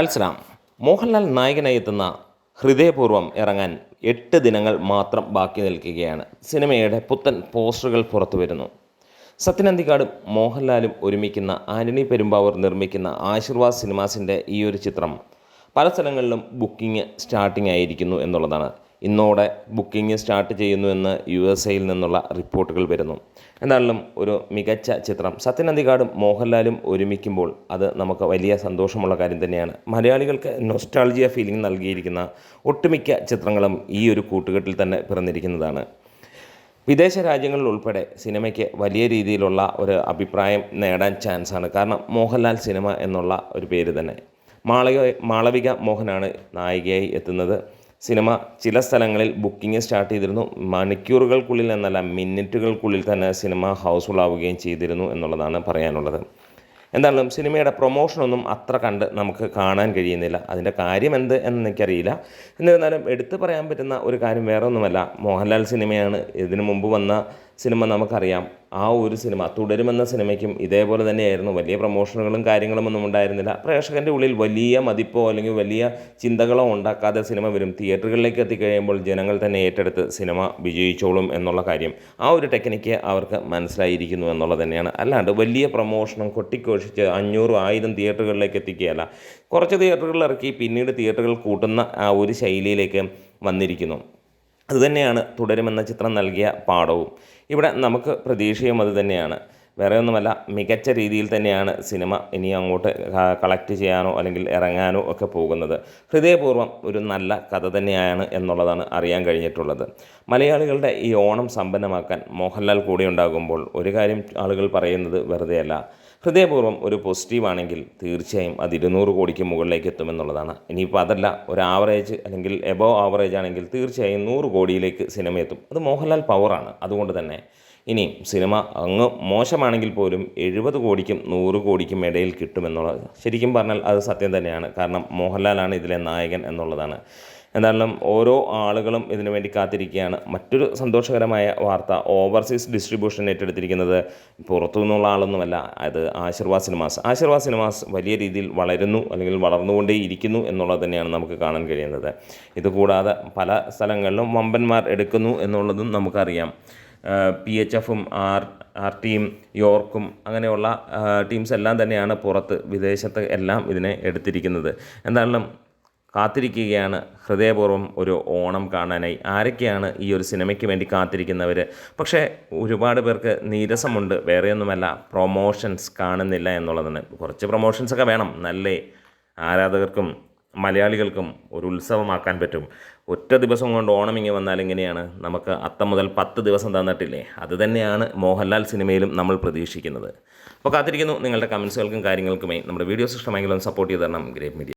മത്സരം മോഹൻലാൽ നായകനായി എത്തുന്ന ഹൃദയപൂർവം ഇറങ്ങാൻ എട്ട് ദിനങ്ങൾ മാത്രം ബാക്കി നിൽക്കുകയാണ്. സിനിമയുടെ പുത്തൻ പോസ്റ്ററുകൾ പുറത്തു വരുന്നു. സത്യനന്ദിക്കാടും മോഹൻലാലും ഒരുമിക്കുന്ന ആന്റണി പെരുമ്പാവൂർ നിർമ്മിക്കുന്ന ആശീർവാദ് സിനിമാസിന്റെ ഈ ഒരു ചിത്രം പല സ്ഥലങ്ങളിലും ബുക്കിംഗ് സ്റ്റാർട്ടിംഗ് ആയിരിക്കുന്നു എന്നുള്ളതാണ്. ഇന്നോടെ ബുക്കിംഗ് സ്റ്റാർട്ട് ചെയ്യുന്നുവെന്ന് യു എസ് എയിൽ നിന്നുള്ള റിപ്പോർട്ടുകൾ വരുന്നു. എന്നാലും ഒരു മികച്ച ചിത്രം. സത്യൻ അന്തികാടും മോഹൻലാലും ഒരുമിക്കുമ്പോൾ അത് നമുക്ക് വലിയ സന്തോഷമുള്ള കാര്യം തന്നെയാണ്. മലയാളികൾക്ക് നൊസ്റ്റാൾജിയ ഫീലിംഗ് നൽകിയിരിക്കുന്ന ഒട്ടുമിക്ക ചിത്രങ്ങളും ഈ ഒരു കൂട്ടുകെട്ടിൽ തന്നെ പിറന്നിരിക്കുന്നതാണ്. വിദേശ രാജ്യങ്ങളിൽ ഉൾപ്പെടെ സിനിമയ്ക്ക് വലിയ രീതിയിലുള്ള ഒരു അഭിപ്രായം നേടാൻ ചാൻസാണ് കാരണം മോഹൻലാൽ സിനിമ എന്നുള്ള ഒരു പേര് തന്നെ. മാളവിക മാളവിക മോഹനാണ് നായികയായി എത്തുന്നത്. സിനിമ ചില സ്ഥലങ്ങളിൽ ബുക്കിംഗ് സ്റ്റാർട്ട് ചെയ്തിരുന്നു. മണിക്കൂറുകൾക്കുള്ളിൽ എന്നല്ല മിനിറ്റുകൾക്കുള്ളിൽ തന്നെ സിനിമ ഹൗസ്ഫുൾ ആവുകയും ചെയ്തിരുന്നു എന്നുള്ളതാണ് പറയാനുള്ളത്. എന്തായാലും സിനിമയുടെ പ്രൊമോഷനൊന്നും അത്ര കണ്ട് നമുക്ക് കാണാൻ കഴിയുന്നില്ല. അതിന്റെ കാര്യം എന്ത് എന്ന് എനിക്കറിയില്ല. എന്നിരുന്നാലും എടുത്തു പറയാൻ പറ്റുന്ന ഒരു കാര്യം വേറെ ഒന്നുമല്ല മോഹൻലാൽ സിനിമയാണ് ഇതിനു മുമ്പ് വന്ന സിനിമ നമുക്കറിയാം. ആ ഒരു സിനിമ തുടരുമെന്ന സിനിമയ്ക്കും ഇതേപോലെ തന്നെയായിരുന്നു. വലിയ പ്രൊമോഷനുകളും കാര്യങ്ങളും ഒന്നും ഉണ്ടായിരുന്നില്ല. പ്രേക്ഷകന്റെ ഉള്ളിൽ വലിയ മതിപ്പോ അല്ലെങ്കിൽ വലിയ ചിന്തകളോ ഉണ്ടാക്കാതെ സിനിമ വരും. തിയേറ്ററുകളിലേക്ക് എത്തിക്കഴിയുമ്പോൾ ജനങ്ങൾ തന്നെ ഏറ്റെടുത്ത് സിനിമ വിജയിച്ചോളും എന്നുള്ള കാര്യം ആ ഒരു ടെക്നിക്ക് അവർക്ക് മനസ്സിലായിരിക്കുന്നു എന്നുള്ളത് തന്നെയാണ്. അല്ലാണ്ട് വലിയ പ്രൊമോഷനും കൊട്ടിക്കോഷിച്ച് അഞ്ഞൂറും ആയിരം തിയേറ്ററുകളിലേക്ക് എത്തിക്കുകയല്ല. കുറച്ച് തിയേറ്ററുകളിൽ ഇറക്കി പിന്നീട് തിയേറ്ററുകൾ കൂട്ടുന്ന ആ ഒരു ശൈലിയിലേക്ക് വന്നിരിക്കുന്നു. അതുതന്നെയാണ് തുടരുമെന്ന ചിത്രം നൽകിയ പാഠവും. ഇവിടെ നമുക്ക് പ്രതീക്ഷയും അത് തന്നെയാണ് വേറെ ഒന്നുമല്ല മികച്ച രീതിയിൽ തന്നെയാണ് സിനിമ ഇനി അങ്ങോട്ട് കളക്ട് ചെയ്യാനോ അല്ലെങ്കിൽ ഇറങ്ങാനോ ഒക്കെ പോകുന്നത്. ഹൃദയപൂർവം ഒരു നല്ല കഥ തന്നെയാണ് എന്നുള്ളതാണ് അറിയാൻ കഴിഞ്ഞിട്ടുള്ളത്. മലയാളികളുടെ ഈ ഓണം സമ്പന്നമാക്കാൻ മോഹൻലാൽ കൂടി ഉണ്ടാകുമ്പോൾ ഒരു കാര്യം ആളുകൾ പറയുന്നത് വെറുതെയല്ല. ഹൃദയപൂർവം ഒരു പോസിറ്റീവാണെങ്കിൽ തീർച്ചയായും അത് ഇരുന്നൂറ് കോടിക്ക് മുകളിലേക്ക് എത്തുമെന്നുള്ളതാണ്. ഇനിയിപ്പോൾ അതല്ല ഒരു ആവറേജ് അല്ലെങ്കിൽ എബോവ് ആവറേജ് ആണെങ്കിൽ തീർച്ചയായും നൂറ് കോടിയിലേക്ക് സിനിമ എത്തും അത് മോഹൻലാൽ പവറാണ് അതുകൊണ്ട് തന്നെ ഇനിയും സിനിമ അങ്ങ് മോശമാണെങ്കിൽ പോലും എഴുപത് കോടിക്കും നൂറ് കോടിക്കും ഇടയിൽ കിട്ടുമെന്നുള്ളത് ശരിക്കും പറഞ്ഞാൽ അത് സത്യം തന്നെയാണ്. കാരണം മോഹൻലാലാണ് ഇതിലെ നായകൻ എന്നുള്ളതാണ്. എന്തായാലും ഓരോ ആളുകളും ഇതിനു വേണ്ടി കാത്തിരിക്കുകയാണ്. മറ്റൊരു സന്തോഷകരമായ വാർത്ത ഓവർസീസ് ഡിസ്ട്രിബ്യൂഷൻ ഏറ്റെടുത്തിരിക്കുന്നത് പുറത്തു നിന്നുള്ള ആളൊന്നുമല്ല അത് ആശീർവാദ് സിനിമാസ്. ആശീർവാദ് സിനിമാസ് വലിയ രീതിയിൽ വളരുന്നു അല്ലെങ്കിൽ വളർന്നുകൊണ്ടേ ഇരിക്കുന്നു എന്നുള്ളത് തന്നെയാണ് നമുക്ക് കാണാൻ കഴിയുന്നത്. ഇതുകൂടാതെ പല സ്ഥലങ്ങളിലും വമ്പന്മാർ എടുക്കുന്നു എന്നുള്ളതും നമുക്കറിയാം. പി എച്ച് എഫും ആർ ആർ ടിയും യോർക്കും അങ്ങനെയുള്ള ടീംസ് എല്ലാം തന്നെയാണ് പുറത്ത് വിദേശത്ത് എല്ലാം ഇതിനെ എടുത്തിരിക്കുന്നത്. എന്തായാലും കാത്തിരിക്കുകയാണ്. ഹൃദയപൂർവം ഒരു ഓണം കാണാനായി. ആരൊക്കെയാണ് ഈ ഒരു സിനിമയ്ക്ക് വേണ്ടി കാത്തിരിക്കുന്നവർ പക്ഷേ ഒരുപാട് പേർക്ക് നീരസമുണ്ട്. വേറെയൊന്നുമല്ല പ്രൊമോഷൻസ് കാണുന്നില്ല എന്നുള്ളതാണ് കുറച്ച് പ്രൊമോഷൻസൊക്കെ വേണം. നല്ലേ? ആരാധകർക്കും മലയാളികൾക്കും ഒരു ഉത്സവമാക്കാൻ പറ്റും. ഒറ്റ ദിവസം കൊണ്ട് ഓണം ഇങ്ങനെ വന്നാൽ എങ്ങനെയാണ്? നമുക്ക് അത്ത മുതൽ പത്ത് ദിവസം തന്നിട്ടില്ലേ? അത് തന്നെയാണ് മോഹൻലാൽ സിനിമയിലും നമ്മൾ പ്രതീക്ഷിക്കുന്നത്. അപ്പോൾ കാത്തിരിക്കുന്നു. നിങ്ങളുടെ കമൻസുകൾക്കും കാര്യങ്ങൾക്കുമായി നമ്മുടെ വീഡിയോസ് ഇഷ്ടമെങ്കിലും സപ്പോർട്ട് ചെയ്ത് തരണം. Great media